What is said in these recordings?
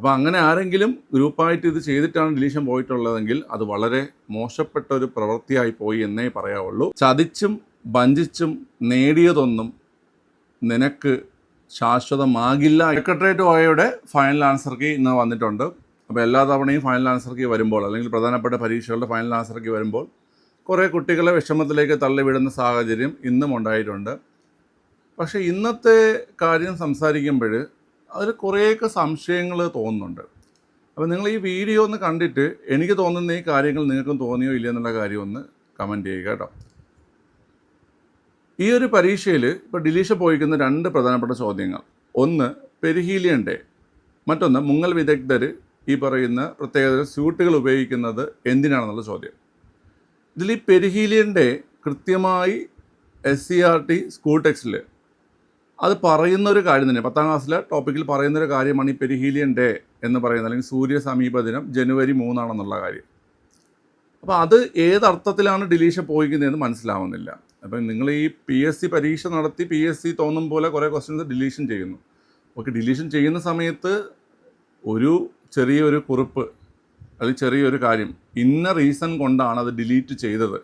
അപ്പോൾ അങ്ങനെ ആരെങ്കിലും ഗ്രൂപ്പായിട്ട് ഇത് ചെയ്തിട്ടാണ് ഡിലീഷൻ പോയിട്ടുള്ളതെങ്കിൽ അത് വളരെ മോശപ്പെട്ട ഒരു പ്രവൃത്തിയായി പോയി എന്നേ പറയാവുള്ളൂ. ചതിച്ചും വഞ്ചിച്ചും നേടിയതൊന്നും നിനക്ക് ശാശ്വതമാകില്ല. സെക്രട്ടേറിയറ്റ് ഓയയുടെ ഫൈനൽ ആൻസർ കീ ഇന്ന് വന്നിട്ടുണ്ട്. അപ്പോൾ എല്ലാ തവണയും ഫൈനൽ ആൻസർ കീ വരുമ്പോൾ അല്ലെങ്കിൽ പ്രധാനപ്പെട്ട പരീക്ഷകളുടെ ഫൈനൽ ആൻസർ കീ വരുമ്പോൾ കുറേ കുട്ടികളെ വിഷമത്തിലേക്ക് തള്ളിവിടുന്ന സാഹചര്യം ഇന്നും ഉണ്ടായിട്ടുണ്ട്. പക്ഷേ ഇന്നത്തെ കാര്യം സംസാരിക്കുമ്പോൾ അതിൽ കുറേയൊക്കെ സംശയങ്ങൾ തോന്നുന്നുണ്ട്. അപ്പോൾ നിങ്ങൾ ഈ വീഡിയോ ഒന്ന് കണ്ടിട്ട് എനിക്ക് തോന്നുന്ന ഈ കാര്യങ്ങൾ നിങ്ങൾക്കും തോന്നിയോ ഇല്ല എന്നുള്ള കാര്യം ഒന്ന് കമന്റ് ചെയ്യുക കേട്ടോ. ഈ ഒരു പരീക്ഷയിൽ ഇപ്പോൾ ഡിലീഷ പോയിക്കുന്ന രണ്ട് പ്രധാനപ്പെട്ട ചോദ്യങ്ങൾ. ഒന്ന് പെരിഹീലിയൻ ഡേ മറ്റൊന്ന് മുങ്ങൽ വിദഗ്ധർ ഈ പറയുന്ന പ്രത്യേകത സ്യൂട്ടുകൾ ഉപയോഗിക്കുന്നത് എന്തിനാണെന്നുള്ള ചോദ്യം. ഇതിൽ ഈ പെരിഹീലിയൻ ഡേ കൃത്യമായി S C R T school ടെക്സ്റ്റിൽ അത് പറയുന്ന ഒരു കാര്യം തന്നെ. പത്താം ക്ലാസ്സിലെ ടോപ്പിക്കിൽ പറയുന്ന ഒരു കാര്യമാണ് ഈ പെരിഹീലിയൻ ഡേ എന്ന് പറയുന്നത് അല്ലെങ്കിൽ സൂര്യ സമീപ ദിനം ജനുവരി മൂന്നാണെന്നുള്ള കാര്യം. അപ്പോൾ അത് ഏതർത്ഥത്തിലാണ് ഡിലീഷൻ പോയിക്കുന്നതെന്ന് മനസ്സിലാവുന്നില്ല. അപ്പം നിങ്ങൾ ഈ പി എസ് സി പരീക്ഷ നടത്തി പി എസ് സി തോന്നും പോലെ കുറേ ക്വസ്റ്റ്യൻസ് ഡിലീഷൻ ചെയ്യുന്നു. ഓക്കെ ഡിലീഷൻ ചെയ്യുന്ന സമയത്ത് ഒരു ചെറിയൊരു കുറിപ്പ് അല്ലെങ്കിൽ ചെറിയൊരു കാര്യം ഇന്ന റീസൺ കൊണ്ടാണ് അത് ഡിലീറ്റ് ചെയ്തത്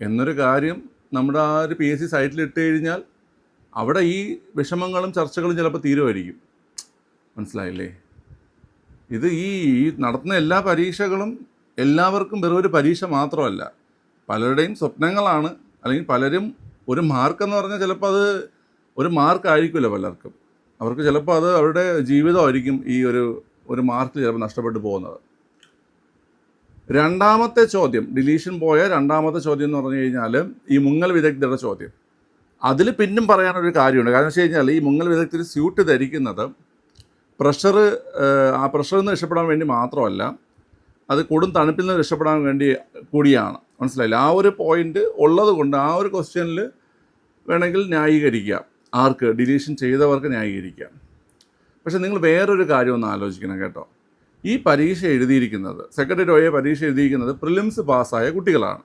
എന്നൊരു കാര്യം നമ്മുടെ ആ ഒരു പി എസ് സി സൈറ്റിൽ ഇട്ട് കഴിഞ്ഞാൽ അവിടെ ഈ വിഷമങ്ങളും ചർച്ചകളും ചിലപ്പോൾ തീരുമായിരിക്കും. മനസ്സിലായില്ലേ? ഇത് ഈ നടത്തുന്ന എല്ലാ പരീക്ഷകളും എല്ലാവർക്കും വെറും ഒരു പരീക്ഷ മാത്രമല്ല. പലരുടെയും സ്വപ്നങ്ങളാണ്. അല്ലെങ്കിൽ പലരും ഒരു മാർക്കെന്ന് പറഞ്ഞാൽ ചിലപ്പോൾ അത് ഒരു മാർക്ക് ആയിരിക്കില്ല പലർക്കും. അവർക്ക് ചിലപ്പോൾ അത് അവരുടെ ജീവിതമായിരിക്കും ഈ ഒരു ഒരു മാർക്ക് ചിലപ്പോൾ നഷ്ടപ്പെട്ടു പോകുന്നത്. രണ്ടാമത്തെ ചോദ്യം ഡിലീഷൻ പോയ രണ്ടാമത്തെ ചോദ്യം എന്ന് പറഞ്ഞു കഴിഞ്ഞാൽ ഈ മുങ്ങൽ വിദഗ്ധരുടെ ചോദ്യം. അതിൽ പിന്നും പറയാനൊരു കാര്യമുണ്ട്. കാരണം വെച്ച് കഴിഞ്ഞാൽ ഈ മുങ്ങൽ വിദഗ്ധർ സ്യൂട്ട് ധരിക്കുന്നത് പ്രഷർ ആ പ്രഷറിൽ നിന്ന് രക്ഷപ്പെടാൻ വേണ്ടി മാത്രമല്ല അത് കൊടും തണുപ്പിൽ നിന്ന് രക്ഷപ്പെടാൻ വേണ്ടി കൂടിയാണ്. മനസ്സിലായില്ല? ആ ഒരു പോയിന്റ് ഉള്ളത് കൊണ്ട് ആ ഒരു ക്വസ്റ്റ്യനിൽ വേണമെങ്കിൽ ന്യായീകരിക്കാം. ആർക്ക്? ഡിലീഷൻ ചെയ്തവർക്ക് ന്യായീകരിക്കാം. പക്ഷേ നിങ്ങൾ വേറൊരു കാര്യം ഒന്ന് ആലോചിക്കണം കേട്ടോ. ഈ പരീക്ഷ എഴുതിയിരിക്കുന്നത് സെക്രട്ടറി ഒയെ പരീക്ഷ എഴുതിയിരിക്കുന്നത് പ്രിലിംസ് പാസ്സായ കുട്ടികളാണ്.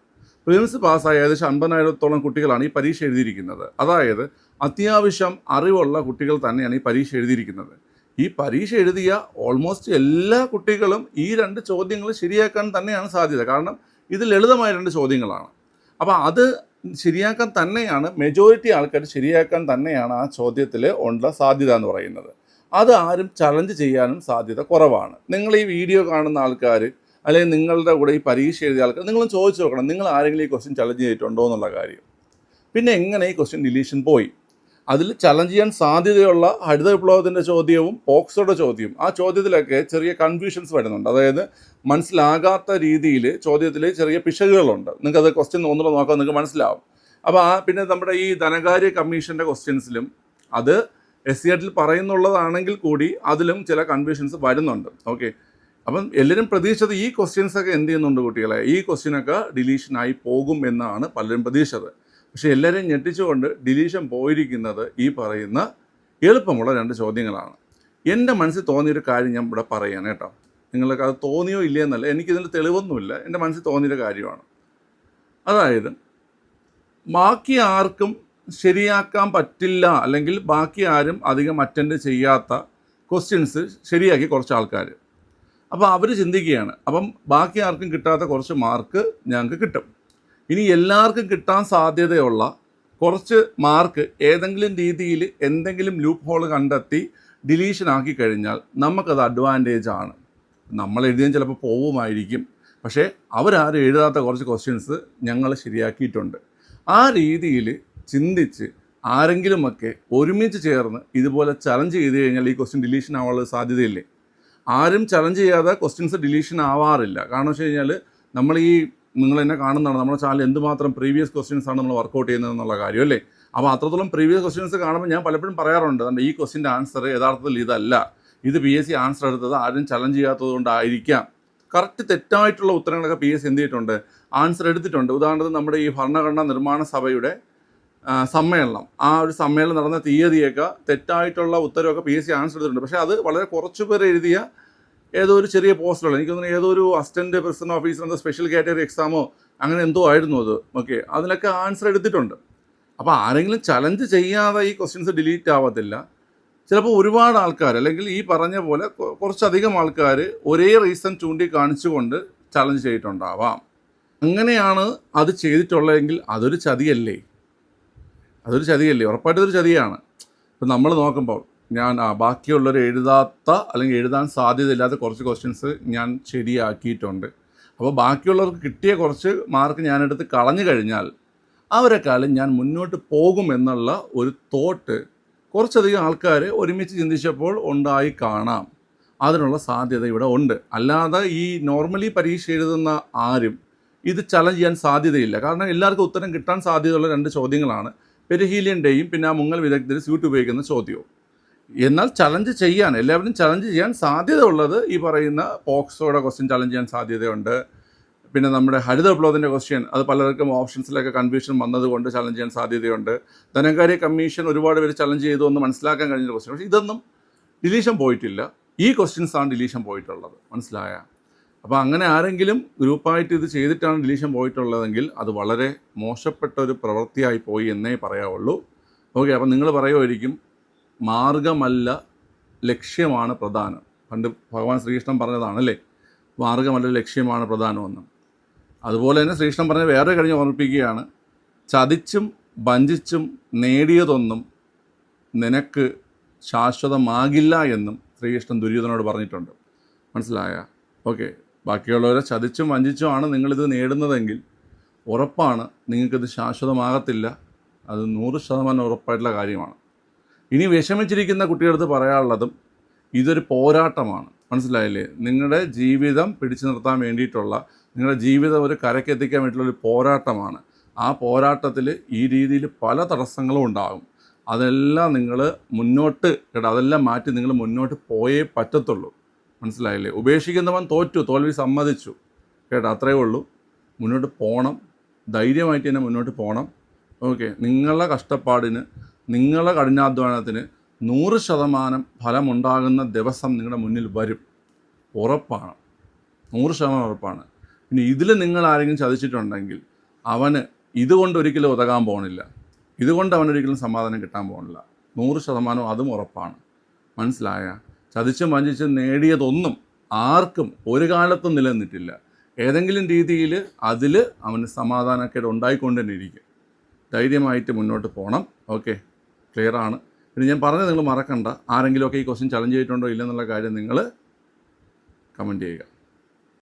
പ്രിലിംസ് പാസ്സായ ഏകദേശം അൻപതിനായിരത്തോളം കുട്ടികളാണ് ഈ പരീക്ഷ എഴുതിയിരിക്കുന്നത്. അതായത് അത്യാവശ്യം അറിവുള്ള കുട്ടികൾ തന്നെയാണ് ഈ പരീക്ഷ എഴുതിയിരിക്കുന്നത്. ഈ പരീക്ഷ എഴുതിയ ഓൾമോസ്റ്റ് എല്ലാ കുട്ടികളും ഈ രണ്ട് ചോദ്യങ്ങൾ ശരിയാക്കാൻ തന്നെയാണ് സാധ്യത. കാരണം ഇത് ലളിതമായ രണ്ട് ചോദ്യങ്ങളാണ്. അപ്പോൾ അത് ശരിയാക്കാൻ തന്നെയാണ് മെജോറിറ്റി ആൾക്കാർ ശരിയാക്കാൻ തന്നെയാണ് ആ ചോദ്യത്തിൽ ഉള്ള സാധ്യത എന്ന് പറയുന്നത്. അത് ആരും ചലഞ്ച് ചെയ്യാനും സാധ്യത കുറവാണ്. നിങ്ങൾ ഈ വീഡിയോ കാണുന്ന ആൾക്കാർ അല്ലെങ്കിൽ നിങ്ങളുടെ കൂടെ ഈ പരീക്ഷ എഴുതിയ ആൾക്കാർ നിങ്ങളും ചോദിച്ചു നോക്കണം നിങ്ങൾ ആരെങ്കിലും ഈ ക്വസ്റ്റ്യൻ ചലഞ്ച് ചെയ്തിട്ടുണ്ടോ എന്നുള്ള കാര്യം. പിന്നെ എങ്ങനെ ഈ ക്വസ്റ്റ്യൻ ഡിലീഷൻ പോയി? അതിൽ ചലഞ്ച് ചെയ്യാൻ സാധ്യതയുള്ള ഹരിത വിപ്ലവത്തിന്റെ ചോദ്യവും പോക്സോയുടെ ചോദ്യവും. ആ ചോദ്യത്തിലൊക്കെ ചെറിയ കൺഫ്യൂഷൻസ് വരുന്നുണ്ട്. അതായത് മനസ്സിലാകാത്ത രീതിയിൽ ചോദ്യത്തിൽ ചെറിയ പിശകുകളുണ്ട്. നിങ്ങൾക്കത് ക്വസ്റ്റ്യൻ ഒന്നുകൂടെ നോക്കാൻ നിങ്ങൾക്ക് മനസ്സിലാവും. അപ്പോൾ ആ പിന്നെ നമ്മുടെ ഈ ധനകാര്യ കമ്മീഷന്റെ ക്വസ്റ്റ്യൻസിലും അത് എസ് സി ആറ്റിൽ പറയുന്നുള്ളതാണെങ്കിൽ കൂടി അതിലും ചില കൺഫ്യൂഷൻസ് വരുന്നുണ്ട്. ഓക്കെ അപ്പം എല്ലാവരും പ്രതീക്ഷിച്ചത് ഈ ക്വസ്റ്റ്യൻസ് ഒക്കെ എന്ത് ചെയ്യുന്നുണ്ട് കുട്ടികളെ? ഈ ക്വസ്റ്റ്യനൊക്കെ ഡിലീഷനായി പോകും എന്നാണ് പലരും പ്രതീക്ഷിച്ചത്. പക്ഷേ എല്ലാവരെയും ഞെട്ടിച്ചുകൊണ്ട് ഡിലീഷൻ പോയിരിക്കുന്നത് ഈ പറയുന്ന എളുപ്പമുള്ള രണ്ട് ചോദ്യങ്ങളാണ്. എന്റെ മനസ്സിൽ തോന്നിയൊരു കാര്യം ഞാൻ ഇവിടെ പറയുകയാണ് കേട്ടോ. നിങ്ങൾക്ക് അത് തോന്നിയോ ഇല്ലേ എന്നല്ല എനിക്കിതിന്റെ തെളിവൊന്നുമില്ല. എന്റെ മനസ്സിൽ തോന്നിയൊരു കാര്യമാണ്. അതായത് ബാക്കി ആർക്കും ശരിയാക്കാൻ പറ്റില്ല അല്ലെങ്കിൽ ബാക്കി ആരും അധികം അറ്റൻഡ് ചെയ്യാത്ത ക്വസ്റ്റ്യൻസ് ശരിയാക്കി കുറച്ച് ആൾക്കാർ അപ്പോൾ അവർ ചിന്തിക്കുകയാണ്. അപ്പം ബാക്കി ആർക്കും കിട്ടാത്ത കുറച്ച് മാർക്ക് ഞങ്ങൾക്ക് കിട്ടും. ഇനി എല്ലാവർക്കും കിട്ടാൻ സാധ്യതയുള്ള കുറച്ച് മാർക്ക് ഏതെങ്കിലും രീതിയിൽ എന്തെങ്കിലും ലൂപ്പ് ഹോൾ കണ്ടെത്തി ഡിലീഷൻ ആക്കി കഴിഞ്ഞാൽ നമുക്കത് അഡ്വാന്റേജ് ആണ്. നമ്മൾ എഴുതിയാൽ ചിലപ്പോൾ പോവുമായിരിക്കും. പക്ഷേ അവരാരും എഴുതാത്ത കുറച്ച് ക്വസ്റ്റ്യൻസ് ഞങ്ങൾ ശരിയാക്കിയിട്ടുണ്ട്. ആ രീതിയിൽ ചിന്തിച്ച് ആരെങ്കിലുമൊക്കെ ഒരുമിച്ച് ചേർന്ന് ഇതുപോലെ ചലഞ്ച് ചെയ്ത് കഴിഞ്ഞാൽ ഈ ക്വസ്റ്റ്യൻ ഡിലീഷൻ ആവാനുള്ള സാധ്യതയില്ലേ? ആരും ചലഞ്ച് ചെയ്യാതെ ക്വസ്റ്റ്യൻസ് ഡിലീഷൻ ആവാറില്ല. കാരണം വെച്ച് കഴിഞ്ഞാൽ നമ്മൾ ഈ നിങ്ങൾ എന്നെ കാണുന്നതാണ് നമ്മുടെ ചാനൽ എന്തുമാത്രം പ്രീവിയസ് ക്വസ്റ്റ്യൻസ് ആണ് നമ്മൾ വർക്കൗട്ട് ചെയ്യുന്നത് എന്നുള്ള കാര്യം അല്ലേ? അപ്പോൾ അത്രത്തോളം പ്രീവിയസ് ക്വസ്റ്റ്യൻസ് കാണുമ്പോൾ ഞാൻ പലപ്പോഴും പറയാറുണ്ട് അതുകൊണ്ട് ഈ ക്വസ്റ്റിന്റെ ആൻസർ യഥാർത്ഥത്തിൽ ഇതല്ല. ഇത് പി എസ് സി ആൻസർ എടുത്തത് ആരും ചലഞ്ച് ചെയ്യാത്തത് കൊണ്ടായിരിക്കാം. കറക്റ്റ് തെറ്റായിട്ടുള്ള ഉത്തരങ്ങളൊക്കെ പി എസ് സി എന്ത് ചെയ്തിട്ടുണ്ട്? ആൻസർ എടുത്തിട്ടുണ്ട്. ഉദാഹരണത്തിന് നമ്മുടെ ഈ ഭരണഘടനാ നിർമ്മാണ സഭയുടെ സമ്മേളനം. ആ ഒരു സമ്മേളനം നടന്ന തീയതിയൊക്കെ തെറ്റായിട്ടുള്ള ഉത്തരവൊക്കെ പി എസ് സി ആൻസർ ചെയ്തിട്ടുണ്ട് പക്ഷേ അത് വളരെ കുറച്ച് പേർ എഴുതിയ ഏതോ ഒരു ചെറിയ പോസ്റ്റിലുള്ള എനിക്ക് തോന്നുന്നു ഏതോ ഒരു അസിസ്റ്റന്റ് പ്രസിഡന്റ് ഓഫീസർ എന്തോ സ്പെഷ്യൽ കാറ്റഗറി എക്സാമോ അങ്ങനെ എന്തോ ആയിരുന്നു അത്. ഓക്കെ അതിലൊക്കെ ആൻസർ എടുത്തിട്ടുണ്ട്. അപ്പോൾ ആരെങ്കിലും ചലഞ്ച് ചെയ്യാതെ ഈ ക്വസ്റ്റ്യൻസ് ഡിലീറ്റ് ആവത്തില്ല. ചിലപ്പോൾ ഒരുപാട് ആൾക്കാർ അല്ലെങ്കിൽ ഈ പറഞ്ഞ പോലെ കുറച്ചധികം ആൾക്കാർ ഒരേ റീസൺ ചൂണ്ടിക്കാണിച്ചുകൊണ്ട് ചലഞ്ച് ചെയ്തിട്ടുണ്ടാവാം. അങ്ങനെയാണ് അത് ചെയ്തിട്ടുള്ളതെങ്കിൽ അതൊരു ചതിയല്ലേ? അതൊരു ചതിയല്ലേ? ഉറപ്പായിട്ടും ഒരു ചതിയാണ്. ഇപ്പം നമ്മൾ നോക്കുമ്പോൾ ഞാൻ ആ ബാക്കിയുള്ളവർ എഴുതാത്ത അല്ലെങ്കിൽ എഴുതാൻ സാധ്യതയില്ലാത്ത കുറച്ച് ക്വസ്റ്റ്യൻസ് ഞാൻ ശരിയാക്കിയിട്ടുണ്ട്. അപ്പോൾ ബാക്കിയുള്ളവർക്ക് കിട്ടിയ കുറച്ച് മാർക്ക് ഞാനെടുത്ത് കളഞ്ഞു കഴിഞ്ഞാൽ അവരെക്കാളും ഞാൻ മുന്നോട്ട് പോകും എന്നുള്ള ഒരു തോട്ട് കുറച്ചധികം ആൾക്കാർ ഒരുമിച്ച് ചിന്തിച്ചപ്പോൾ ഉണ്ടായി കാണാം. അതിനുള്ള സാധ്യത ഇവിടെ ഉണ്ട്. അല്ലാതെ ഈ നോർമലി പരീക്ഷ എഴുതുന്ന ആരും ഇത് ചലഞ്ച് ചെയ്യാൻ സാധ്യതയില്ല. കാരണം എല്ലാവർക്കും ഉത്തരം കിട്ടാൻ സാധ്യതയുള്ള രണ്ട് ചോദ്യങ്ങളാണ്. പെരുഹീലിയന്റെയും പിന്നെ ആ മുങ്ങൽ വിദഗ്ധർ സ്യൂട്ട് ഉപയോഗിക്കുന്ന ചോദ്യവും. എന്നാൽ ചലഞ്ച് ചെയ്യാൻ എല്ലാവരും ചലഞ്ച് ചെയ്യാൻ സാധ്യത ഉള്ളത് ഈ പറയുന്ന പോക്സോയുടെ ക്വസ്റ്റ്യൻ ചലഞ്ച് ചെയ്യാൻ സാധ്യതയുണ്ട്. പിന്നെ നമ്മുടെ ഹരിത വിപ്ലവത്തിന്റെ ക്വസ്റ്റ്യൻ അത് പലർക്കും ഓപ്ഷൻസിലൊക്കെ കൺഫ്യൂഷൻ വന്നതുകൊണ്ട് ചലഞ്ച് ചെയ്യാൻ സാധ്യതയുണ്ട്. ധനകാര്യ കമ്മീഷൻ ഒരുപാട് പേര് ചലഞ്ച് ചെയ്തു എന്ന് മനസ്സിലാക്കാൻ കഴിഞ്ഞ ക്വസ്റ്റ്യൻ പക്ഷേ ഇതൊന്നും ഡിലീഷൻ പോയിട്ടില്ല. ഈ ക്വസ്റ്റ്യൻസാണ് ഡിലീഷൻ പോയിട്ടുള്ളത്. മനസ്സിലായ? അപ്പോൾ അങ്ങനെ ആരെങ്കിലും ഗ്രൂപ്പായിട്ട് ഇത് ചെയ്തിട്ടാണ് ഡിലീഷൻ പോയിട്ടുള്ളതെങ്കിൽ അത് വളരെ മോശപ്പെട്ട ഒരു പ്രവൃത്തിയായി പോയി എന്നേ പറയാവുള്ളൂ. ഓക്കെ അപ്പം നിങ്ങൾ പറയുമായിരിക്കും മാർഗമല്ല ലക്ഷ്യമാണ് പ്രധാനം. പണ്ട് ഭഗവാൻ ശ്രീകൃഷ്ണൻ പറഞ്ഞതാണല്ലേ? മാർഗമല്ല ലക്ഷ്യമാണ് പ്രധാനമെന്ന്. അതുപോലെ തന്നെ ശ്രീകൃഷ്ണൻ പറഞ്ഞ വേറെ കഴിഞ്ഞ് ഓർമ്മിപ്പിക്കുകയാണ്. ചതിച്ചും വഞ്ചിച്ചും നേടിയതൊന്നും നിനക്ക് ശാശ്വതമാകില്ല എന്നും ശ്രീകൃഷ്ണൻ ദുര്യോധനോട് പറഞ്ഞിട്ടുണ്ട്. മനസ്സിലായ? ഓക്കെ. ബാക്കിയുള്ളവരെ ചതിച്ചും വഞ്ചിച്ചുമാണ് നിങ്ങളിത് നേടുന്നതെങ്കിൽ ഉറപ്പാണ് നിങ്ങൾക്കിത് ശാശ്വതമാകത്തില്ല. അത് നൂറ് ശതമാനം ഉറപ്പായിട്ടുള്ള കാര്യമാണ്. ഇനി വിഷമിച്ചിരിക്കുന്ന കുട്ടികളടുത്ത് പറയാനുള്ളതും ഇതൊരു പോരാട്ടമാണ്. മനസ്സിലായില്ലേ? നിങ്ങളുടെ ജീവിതം പിടിച്ചു നിർത്താൻ വേണ്ടിയിട്ടുള്ള നിങ്ങളുടെ ജീവിതം ഒരു കരക്കെത്തിക്കാൻ വേണ്ടിയിട്ടുള്ള ഒരു പോരാട്ടമാണ്. ആ പോരാട്ടത്തിൽ ഈ രീതിയിൽ പല തടസ്സങ്ങളും ഉണ്ടാകും. അതെല്ലാം നിങ്ങൾ മുന്നോട്ട് കേട്ടോ അതെല്ലാം മാറ്റി നിങ്ങൾ മുന്നോട്ട് പോയേ പറ്റത്തുള്ളൂ. മനസ്സിലായില്ലേ? ഉപേക്ഷിക്കുന്നവൻ തോറ്റു തോൽവി സമ്മതിച്ചു. കേട്ടോ? അത്രയേ ഉള്ളൂ. മുന്നോട്ട് പോകണം ധൈര്യമായിട്ട് തന്നെ മുന്നോട്ട് പോകണം ഓക്കെ. നിങ്ങളുടെ കഷ്ടപ്പാടിന് നിങ്ങളുടെ കഠിനാധ്വാനത്തിന് നൂറ് ശതമാനം ഫലമുണ്ടാകുന്ന ദിവസം നിങ്ങളുടെ മുന്നിൽ വരും. ഉറപ്പാണ്. നൂറ് ശതമാനം ഉറപ്പാണ്. പിന്നെ ഇതിൽ നിങ്ങൾ ആരെങ്കിലും ചതിച്ചിട്ടുണ്ടെങ്കിൽ അവന് ഇതുകൊണ്ട് ഒരിക്കലും ഉതകാൻ പോകണില്ല ഇതുകൊണ്ട് അവനൊരിക്കലും സമാധാനം കിട്ടാൻ പോകണില്ല നൂറ് ശതമാനം അതും ഉറപ്പാണ്. മനസ്സിലായ? ചതിച്ചും വഞ്ചിച്ചും നേടിയതൊന്നും ആർക്കും ഒരു കാലത്തും നിലനിന്നിട്ടില്ല. ഏതെങ്കിലും രീതിയിൽ അതിൽ അവന് സമാധാനക്കേട് ഉണ്ടായിക്കൊണ്ട് തന്നെ ഇരിക്കും ധൈര്യമായിട്ട് മുന്നോട്ട് പോകണം ഓക്കെ ആണ്. പിന്നെ ഞാൻ പറഞ്ഞത് നിങ്ങൾ മറക്കണ്ട. ആരെങ്കിലുമൊക്കെ ഈ ക്വസ്റ്റ്യൻ ചലഞ്ച് ചെയ്തിട്ടുണ്ടോ ഇല്ലെന്നുള്ള കാര്യം നിങ്ങൾ കമന്റ് ചെയ്യുക.